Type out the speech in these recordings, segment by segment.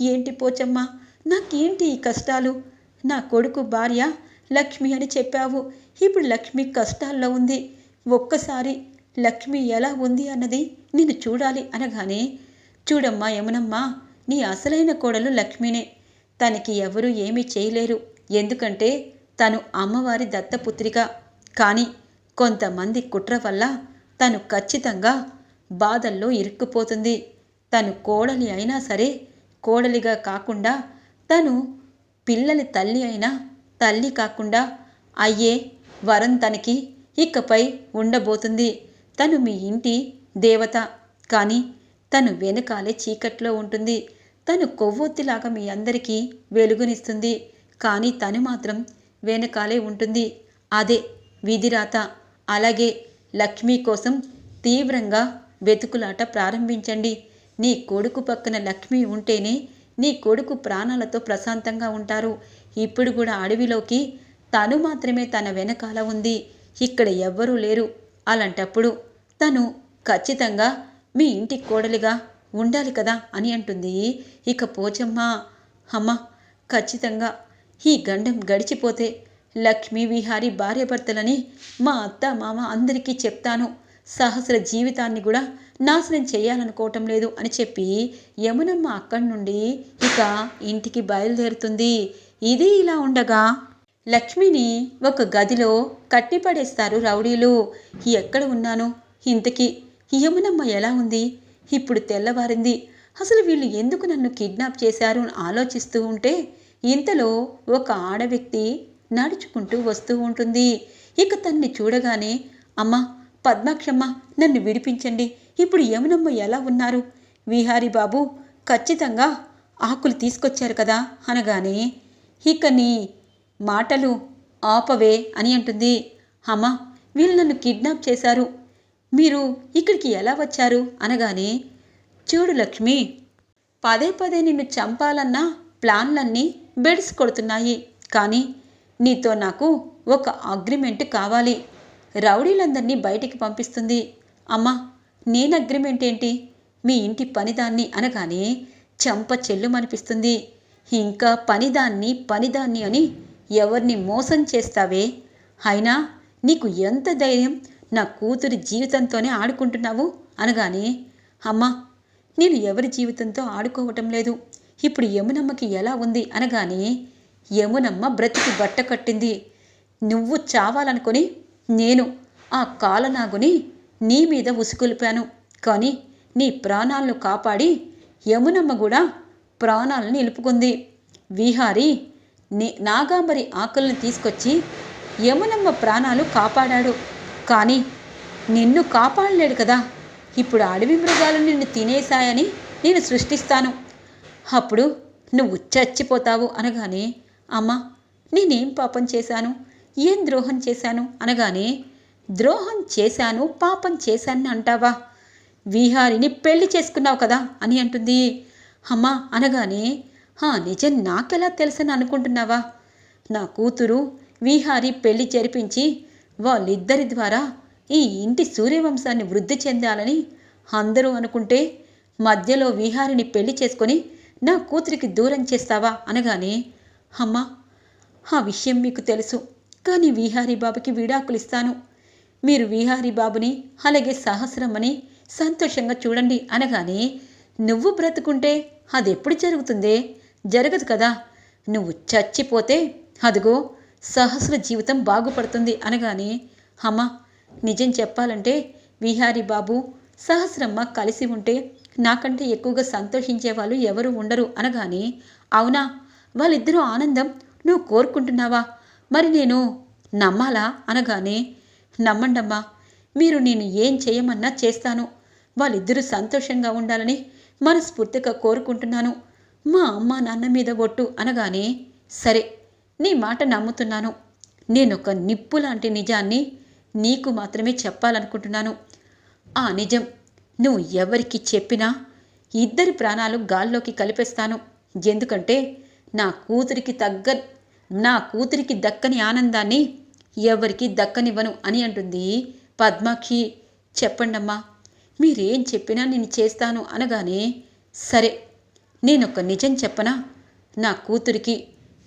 ఏంటి పోచమ్మ? నాకేంటి ఈ కష్టాలు? నా కొడుకు భార్య లక్ష్మి అని చెప్పావు. ఇప్పుడు లక్ష్మి కష్టాల్లో ఉంది. ఒక్కసారి లక్ష్మి ఎలా ఉంది అన్నది నేను చూడాలి అనగానే చూడమ్మా యమునమ్మా నీ అసలైన కోడలు లక్ష్మినే. తనకి ఎవరూ ఏమీ చేయలేరు. ఎందుకంటే తను అమ్మవారి దత్తపుత్రిక. కానీ కొంతమంది కుట్ర వల్ల తను ఖచ్చితంగా బాధల్లో ఇరుక్కుపోతుంది. తను కోడలి అయినా సరే కోడలిగా కాకుండా తను పిల్లల తల్లి అయినా తల్లి కాకుండా అయ్యే వరం తనకి ఇకపై ఉండబోతుంది. తను మీ ఇంటి దేవత. కానీ తను వెనకాలే చీకట్లో ఉంటుంది. తను కొవ్వొత్తిలాగా మీ అందరికీ వెలుగునిస్తుంది. కానీ తను మాత్రం వెనకాలే ఉంటుంది. అదే విధిరాత. అలాగే లక్ష్మి కోసం తీవ్రంగా వెతుకులాట ప్రారంభించండి. నీ కొడుకు పక్కన లక్ష్మి ఉంటేనే నీ కొడుకు ప్రాణాలతో ప్రశాంతంగా ఉంటారు. ఇప్పుడు కూడా అడవిలోకి తను మాత్రమే తన వెనకాల ఉంది. ఇక్కడ ఎవ్వరూ లేరు. అలాంటప్పుడు తను ఖచ్చితంగా మీ ఇంటి కోడలిగా ఉండాలి కదా అని అంటుంది. ఇక పోచమ్మ అమ్మ ఖచ్చితంగా ఈ గండం గడిచిపోతే లక్ష్మీ విహారీ భార్యాభర్తలని మా అత్త మామ అందరికీ చెప్తాను. సహస్ర జీవితాన్ని కూడా నాశనం చేయాలనుకోవటం లేదు అని చెప్పి యమునమ్మ అక్కడి నుండి ఇక ఇంటికి బయలుదేరుతుంది. ఇది ఇలా ఉండగా లక్ష్మిని ఒక గదిలో కట్టిపడేస్తారు రౌడీలు. ఎక్కడ ఉన్నాను? ఇంతకీ యమునమ్మ ఎలా ఉంది? ఇప్పుడు తెల్లవారింది. అసలు వీళ్ళు ఎందుకు నన్ను కిడ్నాప్ చేశారు అని ఆలోచిస్తూ ఉంటే ఇంతలో ఒక ఆడ వ్యక్తి నడుచుకుంటూ వస్తూ ఉంటుంది. ఇక తన్ని చూడగానే అమ్మ పద్మాక్షమ్మ నన్ను విడిపించండి. ఇప్పుడు యమునమ్మ ఎలా ఉన్నారు? విహారీ బాబు ఖచ్చితంగా ఆకులు తీసుకొచ్చారు కదా అనగానే ఇక నీ మాటలు ఆపవే అని అంటుంది. అమ్మ వీళ్ళు నన్ను కిడ్నాప్ చేశారు. మీరు ఇక్కడికి ఎలా వచ్చారు? అనగానే చూడు లక్ష్మి పదే పదే నిన్ను చంపాలన్న ప్లాన్లన్నీ బెడ్స్ కొడుతున్నాయి. కానీ నీతో నాకు ఒక అగ్రిమెంట్ కావాలి. రౌడీలందరినీ బయటికి పంపిస్తుంది. అమ్మా నేను అగ్రిమెంట్ ఏంటి మీ ఇంటి పనిదాన్ని అనగానే చెంప చెల్లుమనిపిస్తుంది. ఇంకా పనిదాన్ని పనిదాన్ని అని ఎవరిని మోసం చేస్తావే? అయినా నీకు ఎంత ధైర్యం నా కూతురి జీవితంతోనే ఆడుకుంటున్నావు? అనగానే అమ్మా నేను ఎవరి జీవితంతో ఆడుకోవటం లేదు. ఇప్పుడు యమునమ్మకి ఎలా ఉంది? అనగానే యమునమ్మ బ్రతికి బట్ట కట్టింది. నువ్వు చావాలనుకొని నేను ఆ కాలనాగుని నీ మీద ఉసుకొలిపాను కానీ నీ ప్రాణాలను కాపాడి యమునమ్మ కూడా ప్రాణాలను నిలుపుకుంది. విహారి నే నాగాంబరి ఆకులను తీసుకొచ్చి యమునమ్మ ప్రాణాలు కాపాడాడు. కానీ నిన్ను కాపాడలేడు కదా. ఇప్పుడు అడవి మృగాలు నిన్ను తినేశాయని నేను సృష్టిస్తాను. అప్పుడు నువ్వు చచ్చిపోతావు అనగానే అమ్మా నేనేం పాపం చేశాను? ఏం ద్రోహం చేశాను? అనగానే ద్రోహం చేశాను పాపం చేశాను అంటావా? విహారిని పెళ్ళి చేసుకున్నావు కదా అని అంటుంది. అమ్మా అనగానే హా నిజం నాకెలా తెలుసని అనుకుంటున్నావా? నా కూతురు విహారి పెళ్ళి జరిపించి వాళ్ళిద్దరి ద్వారా ఈ ఇంటి సూర్యవంశాన్ని వృద్ధి చెందాలని అందరూ అనుకుంటే మధ్యలో విహారిని పెళ్ళి చేసుకొని నా కూతురికి దూరం చేస్తావా? అనగానే అమ్మా ఆ విషయం మీకు తెలుసు. కానీ విహారీ బాబుకి విడాకులు ఇస్తాను. మీరు విహారీ బాబుని అలాగే సహస్రమని సంతోషంగా చూడండి అనగానే నువ్వు బ్రతుకుంటే అది ఎప్పుడు జరుగుతుందే? జరగదు కదా. నువ్వు చచ్చిపోతే అదిగో సహస్ర జీవితం బాగుపడుతుంది అనగానే అమ్మ నిజం చెప్పాలంటే విహారీ బాబు సహస్రమ్మ కలిసి ఉంటే నాకంటే ఎక్కువగా సంతోషించే వాళ్ళు ఎవరు ఉండరు అనగానే అవునా? వాళ్ళిద్దరూ ఆనందం నువ్వు కోరుకుంటున్నావా? మరి నేను నమ్మాలా? అనగానే నమ్మండమ్మా మీరు నేను ఏం చేయమన్నా చేస్తాను. వాళ్ళిద్దరూ సంతోషంగా ఉండాలని మనస్ఫూర్తిగా కోరుకుంటున్నాను. మా అమ్మ నాన్న మీద ఒట్టు అనగానే సరే నీ మాట నమ్ముతున్నాను. నేనొక నిప్పు లాంటి నిజాన్ని నీకు మాత్రమే చెప్పాలనుకుంటున్నాను. ఆ నిజం నువ్వు ఎవరికి చెప్పినా ఇద్దరి ప్రాణాలు గాల్లోకి కలిపేస్తాను. ఎందుకంటే నా కూతురికి తగ్గ నా కూతురికి దక్కని ఆనందాన్ని ఎవరికి దక్కనివ్వను అని అంటుంది పద్మాక్షి చెప్పండమ్మా మీరేం చెప్పినా నేను చేస్తాను అనగానే సరే నేనొక నిజం చెప్పనా? నా కూతురికి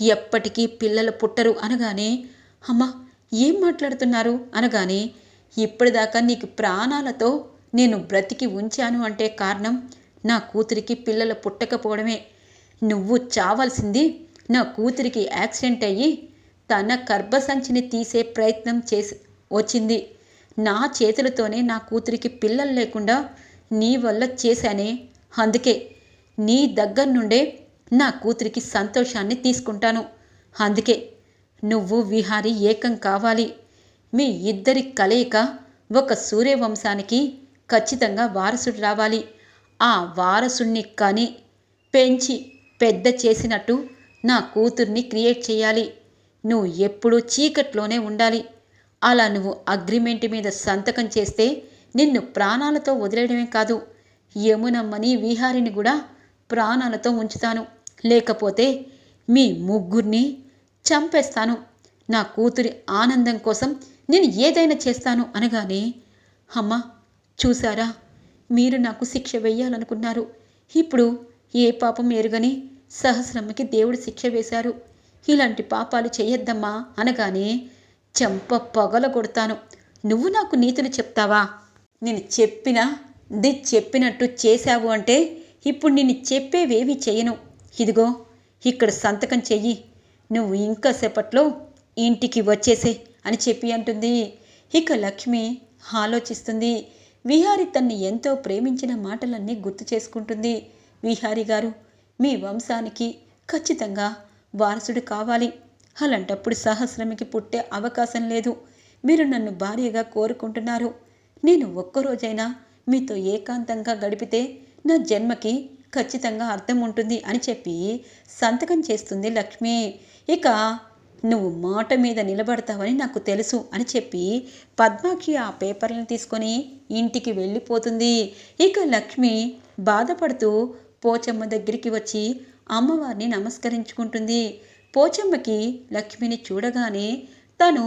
ఎప్పటికీ పిల్లలు పుట్టరు అనగానే అమ్మా ఏం మాట్లాడుతున్నారు? అనగానే ఇప్పటిదాకా నీకు ప్రాణాలతో నేను బ్రతికి ఉంచాను అంటే కారణం నా కూతురికి పిల్లలు పుట్టకపోవడమే. నువ్వు చావాల్సింది నా కూతురికి యాక్సిడెంట్ అయ్యి తన గర్భసంచిని తీసే ప్రయత్నం చేసి వచ్చింది. నా చేతులతోనే నా కూతురికి పిల్లలు లేకుండా నీ వల్ల చేశానే. అందుకే నీ దగ్గర నుండే నా కూతురికి సంతోషాన్ని తీసుకుంటాను. అందుకే నువ్వు విహారి ఏకం కావాలి. మీ ఇద్దరి కలయిక ఒక సూర్యవంశానికి ఖచ్చితంగా వారసుడు రావాలి. ఆ వారసుణ్ణి కని పెంచి పెద్ద చేసినట్టు నా కూతుర్ని క్రియేట్ చేయాలి. నువ్వు ఎప్పుడూ చీకట్లోనే ఉండాలి. అలా నువ్వు అగ్రిమెంట్ మీద సంతకం చేస్తే నిన్ను ప్రాణాలతో వదిలేయడమే కాదు యమునమ్మని విహారిని కూడా ప్రాణాలతో ఉంచుతాను. లేకపోతే మీ ముగ్గురిని చంపేస్తాను. నా కూతురి ఆనందం కోసం నేను ఏదైనా చేస్తాను అనగానే అమ్మ చూసారా మీరు నాకు శిక్ష వేయాలనుకున్నారు. ఇప్పుడు ఏ పాపం ఎరుగని సహస్రమ్మకి దేవుడు శిక్ష వేశారు. ఇలాంటి పాపాలు చేయొద్దమ్మా అనగానే చెంప పొగల కొడతాను. నువ్వు నాకు నీతులు చెప్తావా? నేను చెప్పినా ది చెప్పినట్టు చేశావు అంటే ఇప్పుడు నేను చెప్పేవేవి చేయను. ఇదిగో ఇక్కడ సంతకం చెయ్యి. నువ్వు ఇంకా సేపట్లో ఇంటికి వచ్చేసే అని చెప్పి అంటుంది. ఇక లక్ష్మి ఆలోచిస్తుంది. విహారి తన్ని ఎంతో ప్రేమించిన మాటలన్నీ గుర్తు చేసుకుంటుంది. విహారి గారు మీ వంశానికి ఖచ్చితంగా వారసుడు కావాలి. అలాంటప్పుడు సహస్రమికి పుట్టే అవకాశం లేదు. మీరు నన్ను భార్యగా కోరుకుంటున్నారు. నేను ఒక్కరోజైనా మీతో ఏకాంతంగా గడిపితే నా జన్మకి ఖచ్చితంగా అర్థం ఉంటుంది అని చెప్పి సంతకం చేస్తుంది లక్ష్మి. ఇక నువ్వు మాట మీద నిలబడతావని నాకు తెలుసు అని చెప్పి పద్మాక్షి ఆ పేపర్లను తీసుకొని ఇంటికి వెళ్ళిపోతుంది. ఇక లక్ష్మి బాధపడుతూ పోచమ్మ దగ్గరికి వచ్చి అమ్మవారిని నమస్కరించుకుంటుంది. పోచమ్మకి లక్ష్మిని చూడగానే తను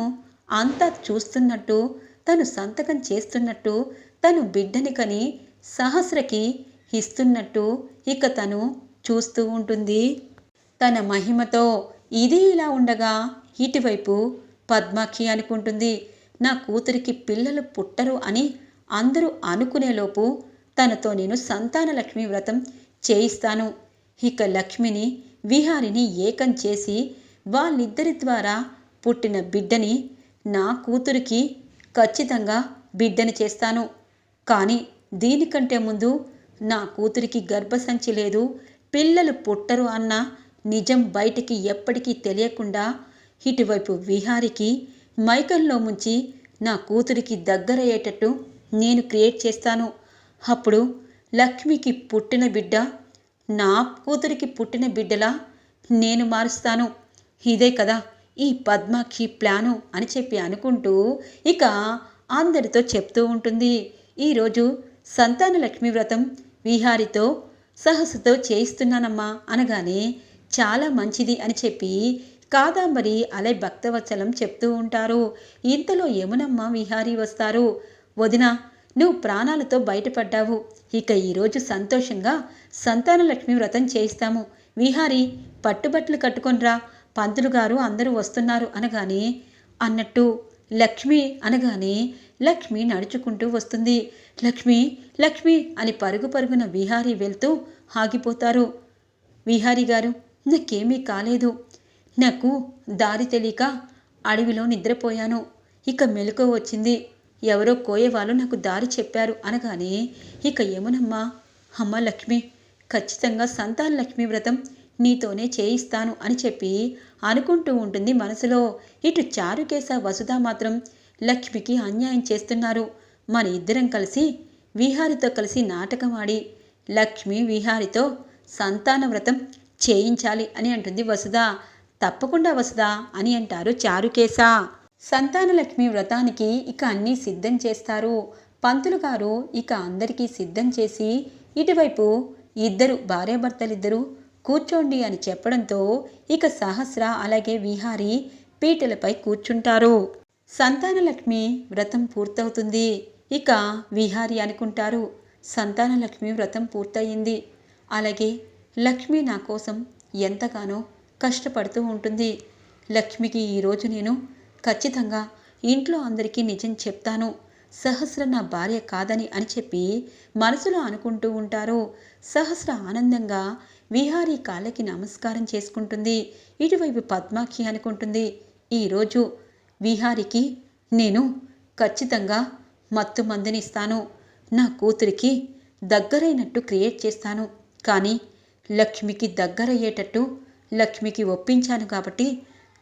అంతా చూస్తున్నట్టు తను సంతకం చేస్తున్నట్టు తను బిడ్డని కని సహస్రకి ఇస్తున్నట్టు ఇక తను చూస్తూ ఉంటుంది. తన మహిమతో ఇది ఇలా ఉండగా ఇటువైపు పద్మాక్షి అనుకుంటుంది నా కూతురికి పిల్లలు పుట్టరు అని అందరూ అనుకునేలోపు తనతో నేను సంతాన లక్ష్మి వ్రతం చేయిస్తాను. ఇక లక్ష్మిని విహారిని ఏకం చేసి వాళ్ళిద్దరి ద్వారా పుట్టిన బిడ్డని నా కూతురికి ఖచ్చితంగా బిడ్డని చేస్తాను. కానీ దీనికంటే ముందు నా కూతురికి గర్భసంచి లేదు పిల్లలు పుట్టరు అన్న నిజం బయటికి ఎప్పటికీ తెలియకుండా ఇటువైపు విహారికి మైకంలో ముంచి నా కూతురికి దగ్గరయ్యేటట్టు నేను క్రియేట్ చేస్తాను. అప్పుడు లక్ష్మికి పుట్టిన బిడ్డ నా కూతురికి పుట్టిన బిడ్డలా నేను మారుస్తాను. ఇదే కదా ఈ పద్మాక్షి ప్లాను అని చెప్పి అనుకుంటూ ఇక అందరితో చెప్తూ ఉంటుంది. ఈరోజు సంతాన లక్ష్మి వ్రతం విహారితో సహసుతో చేయిస్తున్నానమ్మా అనగానే చాలా మంచిది అని చెప్పి కాదాంబరి అలే భక్తవత్సలం చెప్తూ ఉంటారు. ఇంతలో యమునమ్మ విహారీ వస్తారు. వదిన నువ్వు ప్రాణాలతో బయటపడ్డావు. ఇక ఈరోజు సంతోషంగా సంతానలక్ష్మి వ్రతం చేయిస్తాము. విహారి పట్టుబట్టలు కట్టుకొనిరా పంతులు గారు అందరూ వస్తున్నారు అనగానే అన్నట్టు లక్ష్మి అనగానే లక్ష్మి నడుచుకుంటూ వస్తుంది. లక్ష్మి లక్ష్మి అని పరుగు పరుగున విహారీ వెళ్తూ ఆగిపోతారు. విహారీ గారు నాకేమీ కాలేదు. నాకు దారి తెలియక అడవిలో నిద్రపోయాను. ఇక మెలకు వచ్చింది. ఎవరో కోయేవాళ్ళు నాకు దారి చెప్పారు అనగానే ఇక ఏమునమ్మా అమ్మ లక్ష్మి ఖచ్చితంగా సంతాన లక్ష్మి వ్రతం నీతోనే చేయిస్తాను అని చెప్పి అనుకుంటూ ఉంటుంది మనసులో. ఇటు చారుకేశ వసుధ మాత్రం లక్ష్మికి అన్యాయం చేస్తున్నారు. మన ఇద్దరం కలిసి విహారితో కలిసి నాటకం ఆడి లక్ష్మి విహారితో సంతాన వ్రతం చేయించాలి అని అంటుంది వసుధ. తప్పకుండా వసుధ అని అంటారు చారుకేశ. సంతానలక్ష్మి వ్రతానికి ఇక అన్నీ సిద్ధం చేస్తారు. పంతులు గారు ఇక అందరికీ సిద్ధం చేసి ఇటువైపు ఇద్దరు భార్యాభర్తలిద్దరూ కూర్చోండి అని చెప్పడంతో ఇక సహస్ర అలాగే విహారి పీటలపై కూర్చుంటారు. సంతానలక్ష్మి వ్రతం పూర్తవుతుంది. ఇక విహారి అనుకుంటారు సంతానలక్ష్మి వ్రతం పూర్తయింది. అలాగే లక్ష్మి నా కోసం ఎంతగానో కష్టపడుతూ ఉంటుంది. లక్ష్మికి ఈరోజు నేను ఖచ్చితంగా ఇంట్లో అందరికీ నిజం చెప్తాను. సహస్ర నా భార్య కాదని అని చెప్పి మనసులో అనుకుంటూ ఉంటారు. సహస్ర ఆనందంగా విహారీ కాళ్ళకి నమస్కారం చేసుకుంటుంది. ఇటువైపు పద్మాక్షి అనుకుంటుంది ఈరోజు విహారికి నేను ఖచ్చితంగా మత్తు మందిని ఇస్తాను. నా కూతురికి దగ్గరైనట్టు క్రియేట్ చేస్తాను. కానీ లక్ష్మికి దగ్గరయ్యేటట్టు లక్ష్మికి ఒప్పించాను కాబట్టి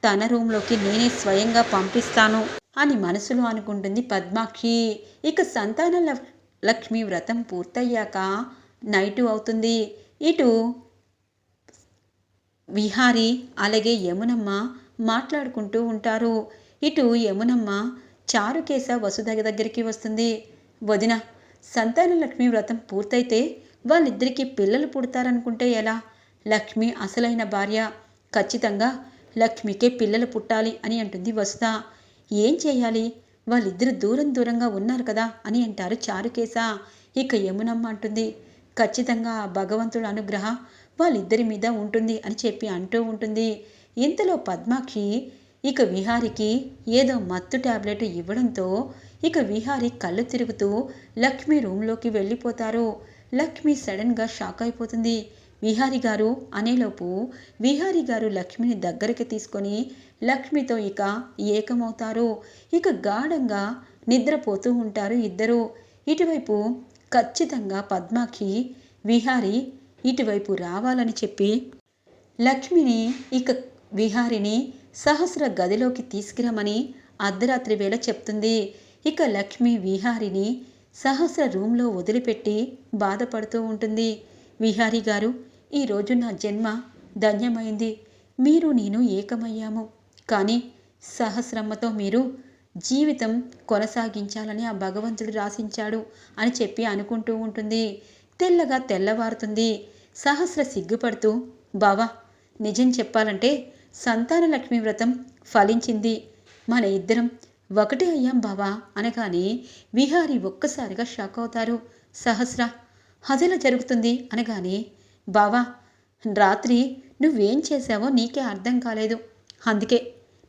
తన రూమ్లోకి నేనే స్వయంగా పంపిస్తాను అని మనసులో అనుకుంటుంది పద్మాక్షి. ఇక సంతాన లక్- లక్ష్మి వ్రతం పూర్తయ్యాక నైటు అవుతుంది. ఇటు విహారి అలాగే యమునమ్మ మాట్లాడుకుంటూ ఉంటారు. ఇటు యమునమ్మ చారుకేశ వసుధ దగ్గరికి వస్తుంది. వదిన సంతాన లక్ష్మి వ్రతం పూర్తయితే వాళ్ళిద్దరికీ పిల్లలు పుడతారనుకుంటే ఎలా? లక్ష్మి అసలైన భార్య. ఖచ్చితంగా లక్ష్మికే పిల్లలు పుట్టాలి అని అంటుంది వసుధ. ఏం చేయాలి? వాళ్ళిద్దరు దూరం దూరంగా ఉన్నారు కదా అని అంటారు చారుకేశ. ఇక యమునమ్మ అంటుంది ఖచ్చితంగా భగవంతుడు అనుగ్రహ వాళ్ళిద్దరి మీద ఉంటుంది అని చెప్పి అంటూ ఉంటుంది. ఇంతలో పద్మాక్షి ఇక విహారికి ఏదో మత్తు టాబ్లెట్ ఇవ్వడంతో ఇక విహారి కళ్ళు తిరుగుతూ లక్ష్మి రూమ్లోకి వెళ్ళిపోతారు. లక్ష్మి సడన్గా షాక్ అయిపోతుంది. విహారి గారు అనేలోపు విహారి గారు లక్ష్మిని దగ్గరికి తీసుకొని లక్ష్మితో ఇక ఏకమవుతారు. ఇక గాఢంగా నిద్రపోతూ ఉంటారు ఇద్దరు. ఇటువైపు ఖచ్చితంగా పద్మాకి విహారి ఇటువైపు రావాలని చెప్పి లక్ష్మిని ఇక విహారిని సహస్ర గదిలోకి తీసుకురమని అర్ధరాత్రి వేళ చెప్తుంది. ఇక లక్ష్మి విహారిని సహస్ర రూమ్లో వదిలిపెట్టి బాధపడుతూ ఉంటుంది. విహారి గారు ఈరోజు నా జన్మ ధన్యమైంది. మీరు నేను ఏకమయ్యాము. కానీ సహస్రమ్మతో మీరు జీవితం కొనసాగించాలని ఆ భగవంతుడు రాసించాడు అని చెప్పి అనుకుంటూ ఉంటుంది. తెల్లగా తెల్లవారుతుంది. సహస్ర సిగ్గుపడుతూ బావా నిజం చెప్పాలంటే సంతాన లక్ష్మి వ్రతం ఫలించింది. మన ఇద్దరం ఒకటే అయ్యాం బావా అనగానే విహారి ఒక్కసారిగా షాక్ అవుతారు. సహస్ర హజల జరుగుతుంది? అనగానే బావా రాత్రి నువ్వేం చేశావో నీకే అర్థం కాలేదు. అందుకే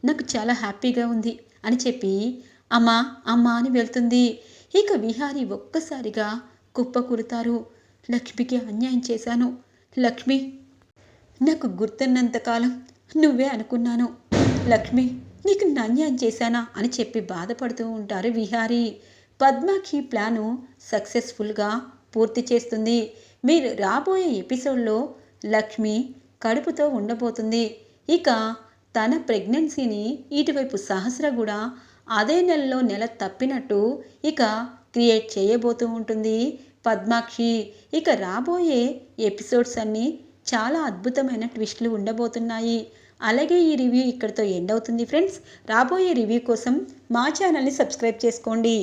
నాకు చాలా హ్యాపీగా ఉంది అని చెప్పి అమ్మా అమ్మా అని వెళ్తుంది. ఇక విహారి ఒక్కసారిగా కుప్ప కుడతారు లక్ష్మికి అన్యాయం చేశాను. లక్ష్మి నాకు గుర్తున్నంతకాలం నువ్వే అనుకున్నాను. లక్ష్మి నీకు నేను అన్యాయం చేశానా అని చెప్పి బాధపడుతూ ఉంటారు విహారీ. పద్మాకి ప్లాను సక్సెస్ఫుల్గా పూర్తి చేస్తుంది. మీరు రాబోయే ఎపిసోడ్లో లక్ష్మి కడుపుతో ఉండబోతుంది. ఇక తన ప్రెగ్నెన్సీని ఇటువైపు సహస్ర కూడా అదే నెలలో నెల తప్పినట్టు ఇక క్రియేట్ చేయబోతూ ఉంటుంది పద్మాక్షి. ఇక రాబోయే ఎపిసోడ్స్ అన్నీ చాలా అద్భుతమైన ట్విస్ట్లు ఉండబోతున్నాయి. అలాగే ఈ రివ్యూ ఇక్కడితో ఎండ్ అవుతుంది ఫ్రెండ్స్. రాబోయే రివ్యూ కోసం మా ఛానల్ని సబ్స్క్రైబ్ చేసుకోండి.